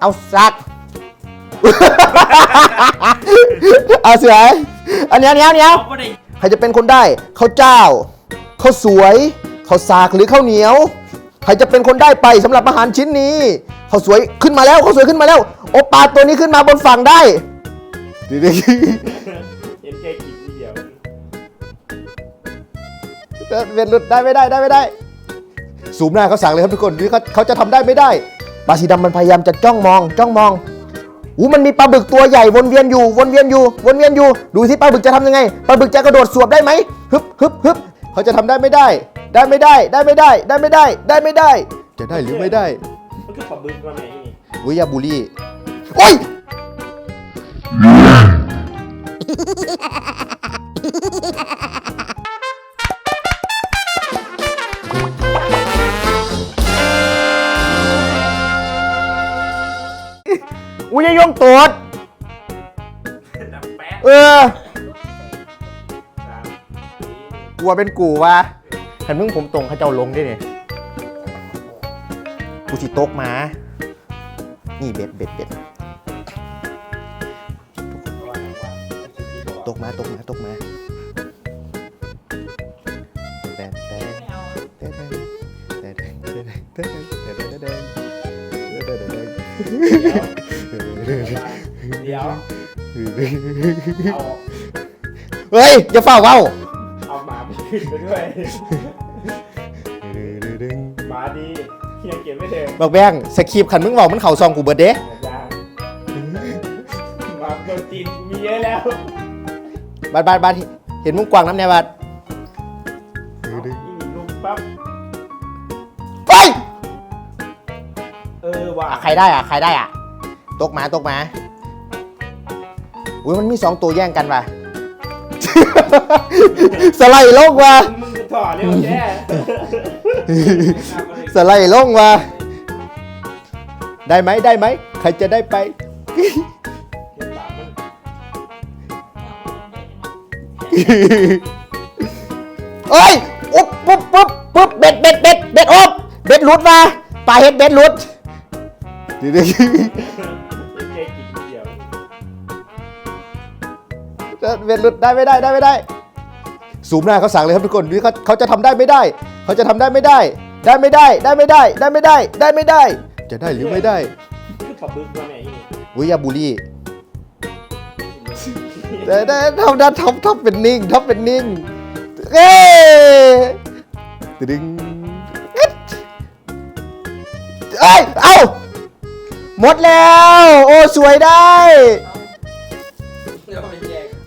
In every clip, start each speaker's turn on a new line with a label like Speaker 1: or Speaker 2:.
Speaker 1: เอาซัก เอาเสืออันเนี้ยเนี้ยเนี้ย
Speaker 2: เขาก็ได้
Speaker 1: ใครจะเป็นคนได้ข้าวเจ้าข้าวสวยข้าวสากหรือข้าวเหนียว ใครจะเป็นคนได้ไปสำหรับอาหารชิ้นนี้ข้าวสวยขึ้นมาแล้วข้าวสวยขึ้นมาแล้ว โอปลาตัวนี้ขึ้นมาบนฝั่งได้ดีดี
Speaker 2: เห็นแค่กินทีเดียว
Speaker 1: เวียนหลุดได้ไม่ได้ได้ไม่ได้ สูมหน้าเขาสั่งเลยครับทุกคนดูเขาเขาจะทำได้ไม่ได้ ปลาสีดำมันพยายามจะจ้องมองจ้องมองอู้มันมีปลาบึกตัวใหญ่วนเวียนอยู่วนเวียนอยู่วนเวียนอยู่ ดูที่ปลาบึกจะทำยังไงปลาบึกจะกระโดดสวบได้ไหมฮึบฮึบฮึบเขาจะทำได้ไม่ได้ ได้ไม่ได้ได้ไม่ได้ได้ไม่ได้ได้ไม่ได้ จะได้หรือไม่ได้
Speaker 2: มันคือปลาบึกมาไหนนี่
Speaker 1: วิยาบุรีโอ้ย อุ้ยยงตรวจ
Speaker 2: ดับแป๊ะ
Speaker 1: เออ
Speaker 2: สามสี่
Speaker 1: กลัวเป็นกูวะเห็นมึงผมตรงเขาเจ้าลงได้เนี่ยกูสิตกมา นี่เบ็ดเบ็ดเบ็ดตกมาตกมาตกมาแต่แต่แต่แต่แต่แต่แต่แต่แต่แต่แต่
Speaker 2: เดี๋ยว เอา
Speaker 1: เฮ้ยอย่าเฝ้าเว้า
Speaker 2: เอาหมาไปขึ้นไปด้วย หมาดีเฮียเก็บไม่เถอะ
Speaker 1: บอกแบงสคริปต์ขันมึงบอกมันเข่าซองกูเบิดเด้
Speaker 2: ยาหมาโดนตีนมีเยอะแล้ว
Speaker 1: บาดบาดบาดเห็นมึงกวางน้ำแนวบาด
Speaker 2: อีหมีลุกปั๊บ
Speaker 1: เฮ้ย
Speaker 2: เออว่ะ
Speaker 1: อะใครได้อะใครได้อะ ตกหมาตกหมาอุ้ยมันมีสองตัวแย่งกันว่ะ สไลด์ลงว่ะ
Speaker 2: มึงจะถอดเร็วแค่
Speaker 1: สไลด์ลงว่ะได้ไหมได้ไหมใครจะได้ไป เอ้ยอุ๊บปุ๊บปุ๊บปุ๊บเบ็ดเบ็ดเบ็ดเบ็ดอบเบ็ดหลุดมาปลาเห็ดเบ็ดหลุด เบ็ดหลุดได้ไม่ได้ได้ไม่ได้สูมหน้าเขาสั่งเลยครับทุกคนดูเขาเขาจะทำได้ไม่ได้ เขาจะทำได้ไม่ได้ ได้ไม่ได้ได้ไม่ได้ได้ไม่ได้ได้ไม่ได้ จะได้หรือไม่ได้
Speaker 2: คือปลาบึกมาไหนนี่
Speaker 1: วิยาบุรีแต่แต่ทำได้ท็อปท็อปเป็นนิ่งท็อปเป็นนิ่งเอ้ตึงเอ้ยเอ้าหมดแล้ว โอ้ สวยได้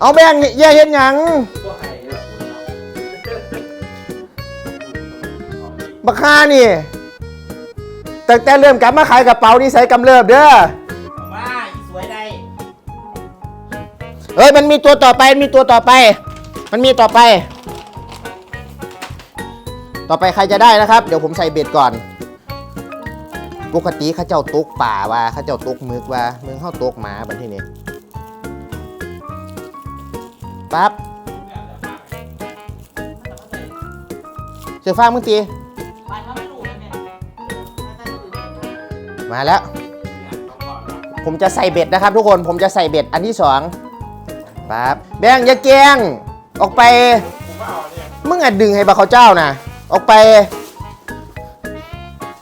Speaker 2: เอา
Speaker 1: แบ่งแย่เห็นหยัง
Speaker 2: ตัวไข่เนี่ย
Speaker 1: บักค่านี่แต่แต่เริ่มกลับมาขายกระเป๋านี่ใส่กำเริบเด้อ
Speaker 2: ว่าอีสวยได้
Speaker 1: เฮ้ยมันมีตัวต่อไปมันมีตัวต่อไป มันมีต่อไป ต่อไปใครจะได้นะครับ เดี๋ยวผมใส่เบ็ดก่อน ปกติข้าเจ้าตกป่าว่าข้าเจ้าตกมึกว่ามืองเข้าตกหมาบันที่นี้ เจอฟ้ามึงตีมาแล้ว ผมจะใส่เบ็ดนะครับ ทุกคนผมจะใส่เบ็ดอันที่สองปั๊บแบงอย่าแกงออกไป
Speaker 2: มึ
Speaker 1: งอะดึงให้บาเขาเจ้านะออกไป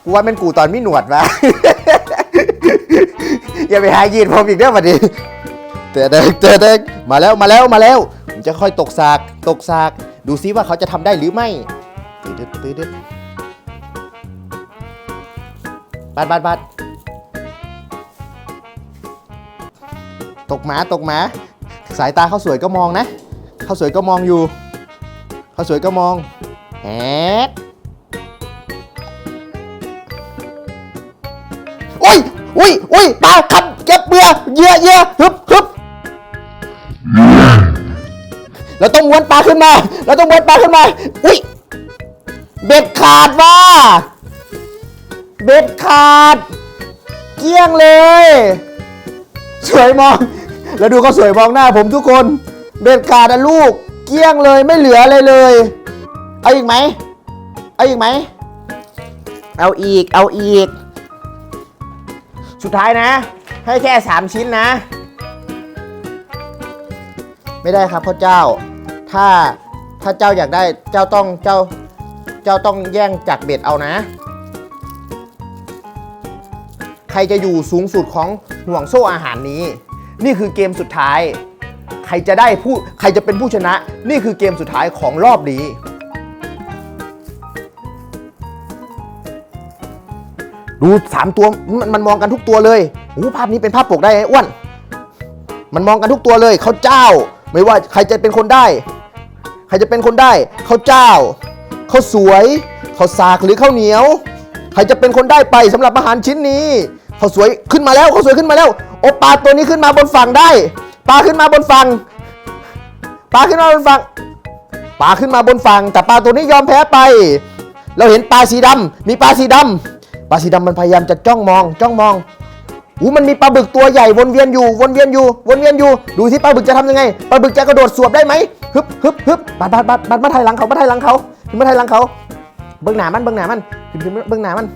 Speaker 1: กูว่าเป็นกูตอนมีหนวดวะอย่าไปหายีนผมอีกเด้อบัดนี้เตะเด็กเตะเด็กมาแล้วมาแล้วมาแล้ว ผมจะค่อยตกสากตกสาก ดูซิว่าเขาจะทำได้หรือไม่ ตืดดตืดดบัดบัดบัดตกหมาตกหมา สายตาเขาสวยก็มองนะเขาสวยก็มองอยู่เขาสวยก็มองแฮดโอ้ยอุ้ยอุ้ยปลาขับเก็บเบื่อเยื่อเยื่อฮึบฮึบเราต้องม้วนปลาขึ้นมา เราต้องม้วนปลาขึ้นมา อุ้ย ขาดว่ะเบ็ดขาด เกลี้ยงเลย สวยมอง แล้วดูเขาสวยมองหน้าผมทุกคน เบ็ดขาดอะลูก เกลี้ยงเลยไม่เหลืออะไรเลย เอาอีกไหม เอาอีกไหม เอาอีก เอาอีก สุดท้ายนะ ให้แค่สามชิ้นนะ ไม่ได้ครับพ่อเจ้า ถ้าถ้าเจ้าอยากได้เจ้าต้องเจ้า เจ้าต้องแย่งจากเบ็ดเอานะ ใครจะอยู่สูงสุดของห่วงโซ่อาหารนี้ นี่คือเกมสุดท้าย ใครจะได้ผู้ใครจะเป็นผู้ชนะ นี่คือเกมสุดท้ายของรอบนี้ ดูสามตัวมันมันมองกันทุกตัวเลยโอ้ภาพนี้เป็นภาพปกได้ไอ้อ้วนมันมองกันทุกตัวเลยเขาเจ้า ไม่ว่าใครจะเป็นคนได้ ใครจะเป็นคนได้เขาเจ้า ข้าวสวยเขาวสากหรือข้าวเหนียว ใครจะเป็นคนได้ไปสำหรับอาหารชิ้นนี้เขาวสวยขึ้นมาแล้วเขาวสวยขึ้นมาแล้วโอปลาตัวนี้ขึ้นมาบนฝั่งได้ปลาขึ้นมาบนฝั่งปลาขึ้นมาบนฝั่งปลาขึ้นมาบนฝั่งแต่ปลาตัวนี้ยอมแพ้ไป เราเห็นปลาสีดำมีปลาสีดำปลาสีดำมันพยายามจะจ้องมอง จ้องมอง อู้มันมีปลาบึกตัวใหญ่วนเวียนอยู่วนเวียนอยู่วนเวียนอยู่ ดูที่ปลาบึกจะทำยังไงปลาบึกจะกระโดดสวบได้ไหมฮึบฮึบฮึบบาดบาดบาดบาดมาไทยหลังเขามาไทยหลังเขามาไทยหลังเขา เบื้องหน้ามันเบื้องหน้ามันขึ้นขึ้นเบื้องหน้ามัน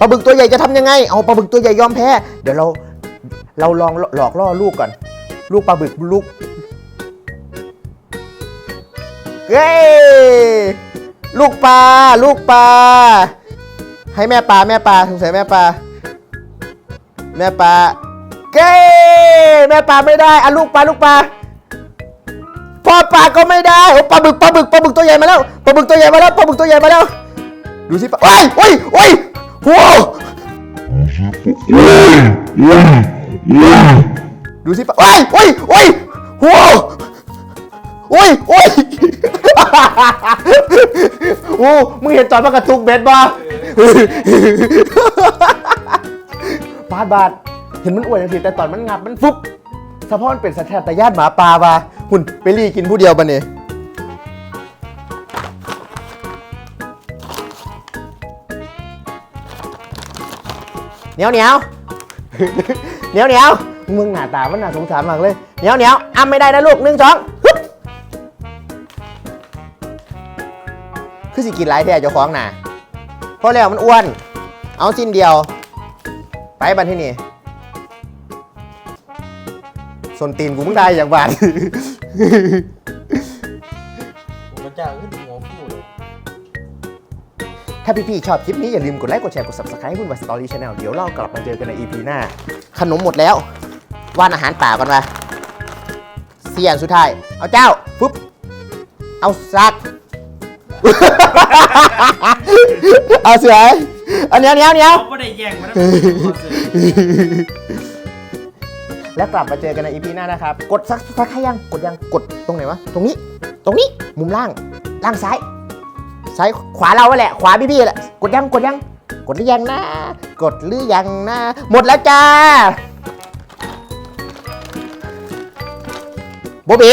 Speaker 1: ปลาบึกตัวใหญ่จะทำยังไงเอาปลาบึกตัวใหญ่ยอมแพ้เดี๋ยวเราเราลองหลอกล่อลูกก่อน ลูกปลาบึกลูกเฮ้ลูกปลาลูกปลาให้แม่ปลาแม่ปลาสงสัยแม่ปลา แม่ปลาเก้แม่ปลาไม่ได้อะลูกปลาลูกปลาพ่อปลาก็ไม่ได้โอ้ปลาบึกปลาบึกปลาบึกตัวใหญ่มาแล้วปลาบึกตัวใหญ่มาแล้วปลาบึกตัวใหญ่มาแล้ว ดูสิปลาโอ้ยโอ้ยโอ้ยโว้ดูสิปลาโอ้ยโอ้ยโอ้ยโว้วโอ้ยโอ้ยโอ้มึงเห็นตอนมันกระตุกเบ็ดบ่บาดบาดเห็นมันอ้วนอย่างสิแต่ตอนมันงับมันฟุบสะพอนเป็นสัตว์ตญาติหมาป่าปะหุ่นไปรีกินผู้เดียวปะเนี่ยเหนียวเหนียวเหนียวเหนียวมึงหน้าตามันน่าสงสารมากเลยเหนียวเหนียวอ้ำไม่ได้นะลูกหนึ่งสองฮึบคือสิกินหลายแท้เจ้าของน่ะเพราะแล้วมันอ้วน เอาสิ้นเดียว ไปบันที่นี่ส่วนตีนกูมึงได้อย่างบาด
Speaker 2: ผมก็จะขึ้นหัวฟูเลย
Speaker 1: ถ้าพี่ๆชอบคลิปนี้อย่าลืมกดไลค์ กดแชร์ กด subscribe ให้คุณวัสตอรี่ชาแนลเดี๋ยวเรากลับมาเจอกันใน EP หน้า ขนมหมดแล้ว ว่านอาหารป่าก่อนมาเสี่ยงสุดท้าย เอาเจ้า ปุ๊บ เอาซัก เอาเสือเอาเนียเนียเนีย
Speaker 2: เขาไม่ได้แย่งมันนะ
Speaker 1: แล้วกลับมาเจอกันใน EP หน้านะครับ กดซักซักให้ยัง กดยัง กดตรงไหนวะ ตรงนี้ ตรงนี้ มุมล่าง ล่างซ้าย ซ้าย ขวาเราแหละ ขวาพี่ๆแหละ กดยัง กดยัง กดหรือยังนะ กดหรือยังนะ หมดแล้วจ้า โบบิ